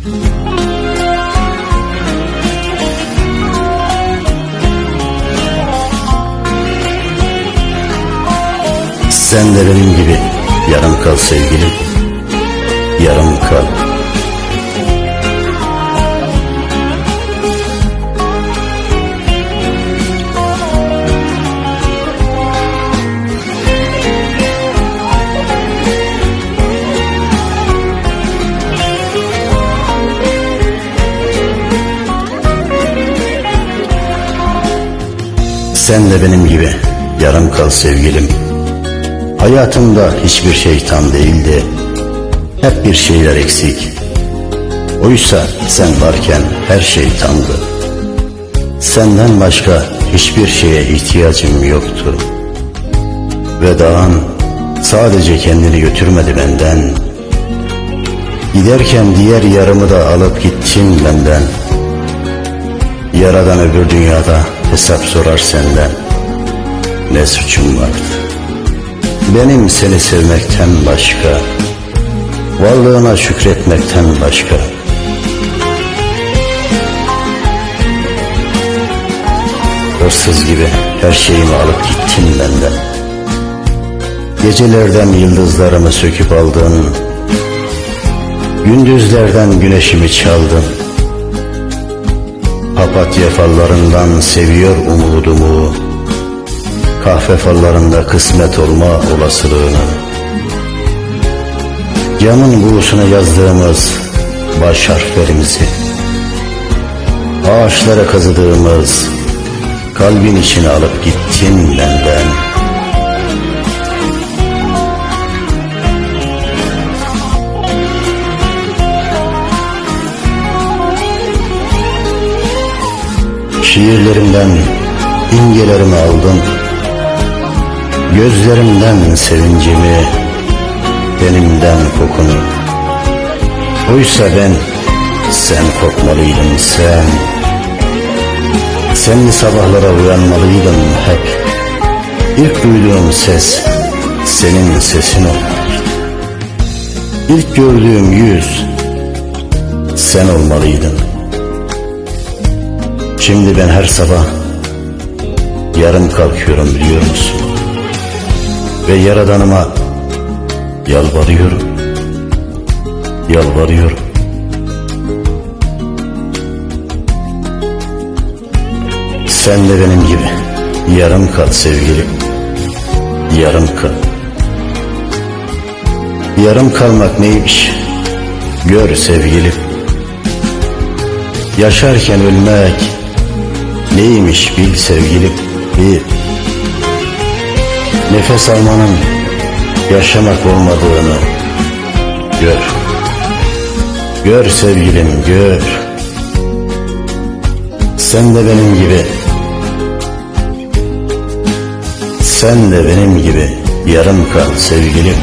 Sen de benim gibi yarım kal sevgilim, yarım kal. Sen de benim gibi yarım kal sevgilim. Hayatımda hiçbir şey tam değildi. Hep bir şeyler eksik. Oysa sen varken her şey tamdı. Senden başka hiçbir şeye ihtiyacım yoktu. Vedağın sadece kendini götürmedi benden. Giderken diğer yarımı da alıp gittin benden. Yaradan öbür dünyada hesap sorar senden. Ne suçum vardı? Benim seni sevmekten başka, varlığına şükretmekten başka. Hırsız gibi her şeyimi alıp gittin benden. Gecelerden yıldızlarımı söküp aldın. Gündüzlerden güneşimi çaldın. Papatya fallarından seviyor umudumu. Kahve fallarında kısmet olma olasılığını. Camın buğusuna yazdığımız baş harflerimizi. Ağaçlara kazıdığımız kalbin içine alıp gittin benden. Şiirlerimden imgelerimi aldın Gözlerimden sevincimi Benimden kokunu. Oysa ben sen kokmalıydın sen. Senli sabahlara uyanmalıydım hep. İlk duyduğum ses senin sesin olmalıydı. İlk gördüğüm yüz sen olmalıydın Şimdi ben her sabah yarım kalkıyorum biliyor musun? Ve Yaradanıma yalvarıyorum. Yalvarıyorum. Sen de benim gibi yarım kal sevgilim. Yarım kal. Yarım kalmak neymiş? Gör sevgilim. Yaşarken ölmek neymiş bil sevgilim bil. Nefes almanın yaşamak olmadığını gör. Gör sevgilim gör. Sen de benim gibi sen de benim gibi yarım kal sevgilim.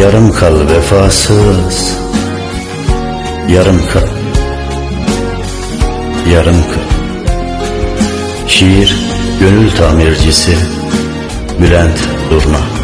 Yarım kal vefasız. Yarım kal. Yarım kal. Şiir Gönül Tamircisi Bülent Durna